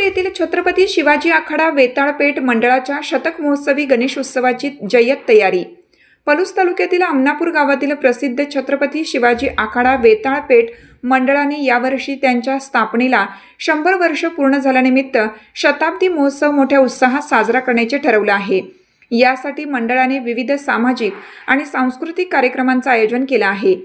आमनापूर येथील छत्रपती शिवाजी आखाडा वेताळपेठ मंडळाच्या शतक महोत्सवी गणेश उत्सवाची जय्यत तयारी. पलूस तालुक्यातील अमनापूर गावातील प्रसिद्ध छत्रपती शिवाजी आखाडा वेताळपेठ मंडळाने यावर्षी त्यांच्या स्थापनेला शंभर वर्ष पूर्ण झाल्यानिमित्त शताब्दी महोत्सव मोठ्या उत्साहात साजरा करण्याचे ठरवलं आहे. यासाठी मंडळाने विविध सामाजिक आणि सांस्कृतिक कार्यक्रमांचं आयोजन केलं आहे.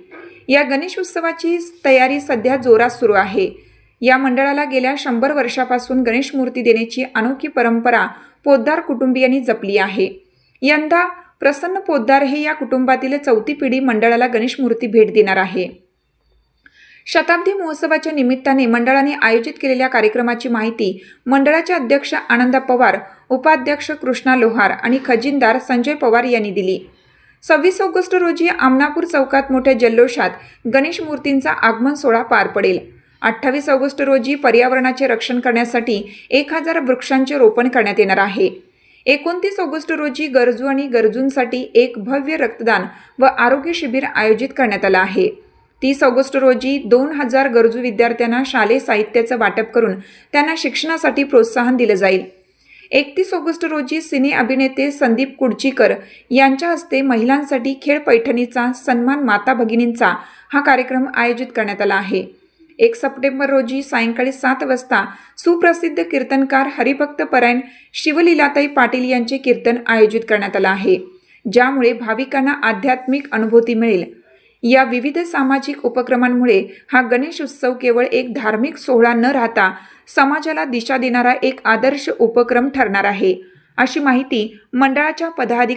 या गणेश उत्सवाची तयारी सध्या जोरात सुरू आहे. या मंडळाला गेल्या शंभर वर्षापासून गणेश मूर्ती देण्याची अनोखी परंपरा पोद्दार कुटुंबियांनी जपली आहे. यंदा प्रसन्न पोद्दार हे या कुटुंबातील चौथी पिढी मंडळाला गणेश मूर्ती भेट देणार आहे. शताब्दी महोत्सवाच्या निमित्ताने मंडळाने आयोजित केलेल्या कार्यक्रमाची माहिती मंडळाचे अध्यक्ष आनंद पवार उपाध्यक्ष कृष्णा लोहार आणि खजिनदार संजय पवार यांनी दिली. सव्वीस ऑगस्ट रोजी आमनापूर चौकात मोठ्या जल्लोषात गणेश मूर्तींचा आगमन सोहळा पार पडेल. अठ्ठावीस ऑगस्ट रोजी पर्यावरणाचे रक्षण करण्यासाठी एक हजार वृक्षांचे रोपण करण्यात येणार आहे. एकोणतीस ऑगस्ट रोजी गरजू आणि गरजूंसाठी एक भव्य रक्तदान व आरोग्य शिबिर आयोजित करण्यात आलं आहे. तीस ऑगस्ट रोजी दोन हजार गरजू विद्यार्थ्यांना शालेय साहित्याचं वाटप करून त्यांना शिक्षणासाठी प्रोत्साहन दिलं जाईल. एकतीस ऑगस्ट रोजी सिने अभिनेते संदीप कुडचीकर यांच्या हस्ते महिलांसाठी खेळ पैठणीचा सन्मान माता भगिनींचा हा कार्यक्रम आयोजित करण्यात आला आहे. एक सप्टेंबर रोजी सायंकाळी सात वाजता सुप्रसिद्ध कीर्तनकार हरिभक्त परायण शिवलीलाताई पाटील यांचे कीर्तन आयोजित करण्यात आलं आहे. ज्यामुळे भाविकांना आध्यात्मिक अनुभूती मिळेल. या विविध सामाजिक उपक्रमांमुळे हा गणेश उत्सव केवळ एक धार्मिक सोहळा न राहता समाजाला दिशा देणारा एक आदर्श उपक्रम ठरणार आहे. अशी माहिती मंडळाच्या पदाधिकारी